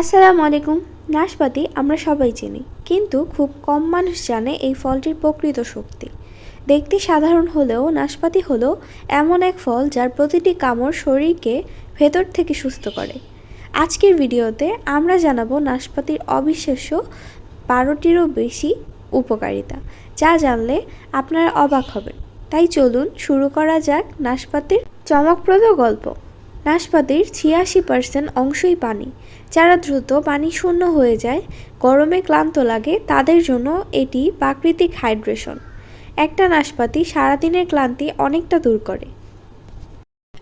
আসসালামু আলাইকুম। নাশপাতি আমরা সবাই চিনি, কিন্তু খুব কম মানুষ জানে এই ফলটির প্রকৃত শক্তি। দেখতে সাধারণ হলেও নাশপাতি হলো এমন এক ফল যার প্রতিটি কামড় শরীরকে ভেতর থেকে সুস্থ করে। আজকের ভিডিওতে আমরা জানাব নাশপাতির অবিশ্বাস্য বারোটিরও বেশি উপকারিতা, যা জানলে আপনারা অবাক হবেন। তাই চলুন শুরু করা যাক নাশপাতির চমকপ্রদ গল্প। নাশপাতির ছিয়াশি পার্সেন্ট অংশই পানি। যারা দ্রুত পানি শূন্য হয়ে যায়, গরমে ক্লান্ত লাগে, তাদের জন্য এটি প্রাকৃতিক হাইড্রেশন। একটা নাশপাতি সারাদিনের ক্লান্তি অনেকটা দূর করে।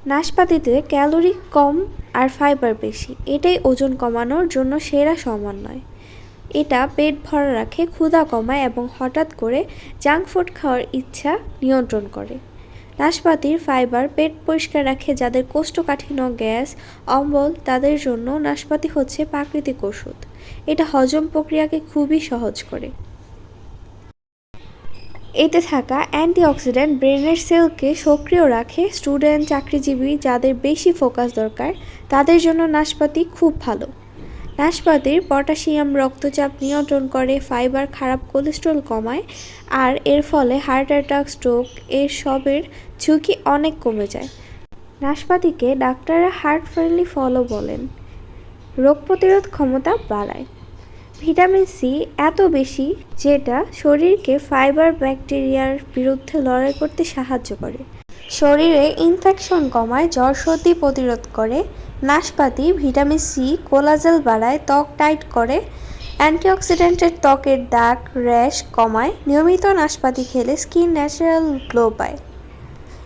নাশপাতিতে ক্যালোরি কম আর ফাইবার বেশি, এটাই ওজন কমানোর জন্য সেরা সমন্বয়। এটা পেট ভরা রাখে, ক্ষুধা কমায় এবং হঠাৎ করে জাঙ্ক ফুড খাওয়ার ইচ্ছা নিয়ন্ত্রণ করে। নাশপাতির ফাইবার পেট পরিষ্কার রাখে যাদের কোষ্ঠকাঠিন্য, গ্যাস, অম্বল তাদের জন্য নাশপাতি হচ্ছে প্রাকৃতিক ওষুধ। এটা হজম প্রক্রিয়াকে খুবই সহজ করে। এতে থাকা অ্যান্টিঅক্সিডেন্ট ব্রেনের সেলকে সক্রিয় রাখে স্টুডেন্ট, চাকরিজীবী যাদের বেশি ফোকাস দরকার, তাদের জন্য নাশপাতি খুব ভালো। নাশপাতির পটাশিয়াম রক্তচাপ নিয়ন্ত্রণ করে, ফাইবার খারাপ কোলেস্ট্রল কমায়, আর এর ফলে হার্ট অ্যাটাক, স্ট্রোক, এর সবের ঝুঁকি অনেক কমে যায়। নাশপাতিকে ডাক্তাররা হার্ট ফ্রেন্ডলি ফলও বলেন। রোগ প্রতিরোধ ক্ষমতা বাড়ায়। ভিটামিন সি এত বেশি, যেটা শরীরকে ফাইবার ব্যাকটেরিয়ার বিরুদ্ধে লড়াই করতে সাহায্য করে। শরীরে ইনফেকশন কমায়, জ্বর, সর্দি প্রতিরোধ করে, নাশপাতি, ভিটামিন সি, কোলাজেল বাড়ায়, ত্বক টাইট করে, অ্যান্টিঅক্সিডেন্টের ত্বকের দাগ, র্যাশ কমায়, নিয়মিত নাশপাতি খেলে স্কিন ন্যাচারাল গ্লো পায়।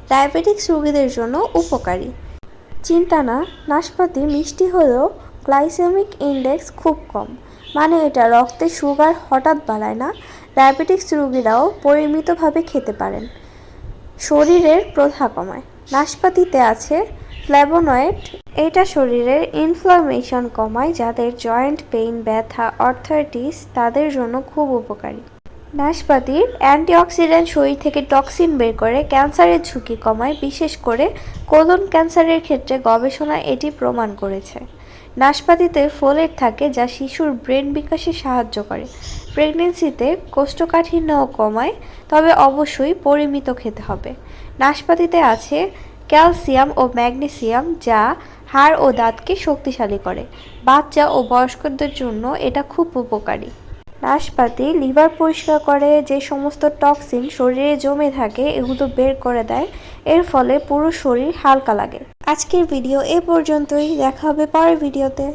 ডায়াবেটিক্স রোগীদের জন্য উপকারী। চিন্তা না, নাশপাতি মিষ্টি হলেও গ্লাইসেমিক ইন্ডেক্স খুব কম। মানে এটা রক্তে সুগার হঠাৎ বাড়ায় না, ডায়াবেটিক্স রোগীরাও পরিমিতভাবে খেতে পারেন। শরীরের প্রধা কমায়। নাশপাতিতে আছে ফ্ল্যাবোনয়েড এটা শরীরের ইনফ্লামেশন কমায়, যাদের জয়েন্ট পেইন ব্যথা অর্থাইটিস তাদের জন্য খুব উপকারী। নাশপাতির অ্যান্টিঅক্সিডেন্ট শরীর থেকে টক্সিন বের করে, ক্যান্সারের ঝুঁকি কমায়, বিশেষ করে কোলন ক্যান্সারের ক্ষেত্রে গবেষণা এটি প্রমাণ করেছে। নাশপাতিতে ফোলেট থাকে যা শিশুর ব্রেন বিকাশে সাহায্য করে। প্রেগনেন্সিতে কোষ্ঠকাঠিন্যও কমায়, তবে অবশ্যই পরিমিত খেতে হবে। নাশপাতিতে আছে ক্যালসিয়াম ও ম্যাগনেসিয়াম যা হাড় ও দাঁতকে শক্তিশালী করে। বাচ্চা ও বয়স্কদের জন্য এটা খুব উপকারী। নাশপাতি, লিভার পরিষ্কার করে, যে সমস্ত টক্সিন শরীরে জমে থাকে, এগুলো বের করে দেয়। এর ফলে পুরো শরীর হালকা লাগে। আজকের ভিডিও এ পর্যন্তই। দেখা হবে পরের ভিডিওতে।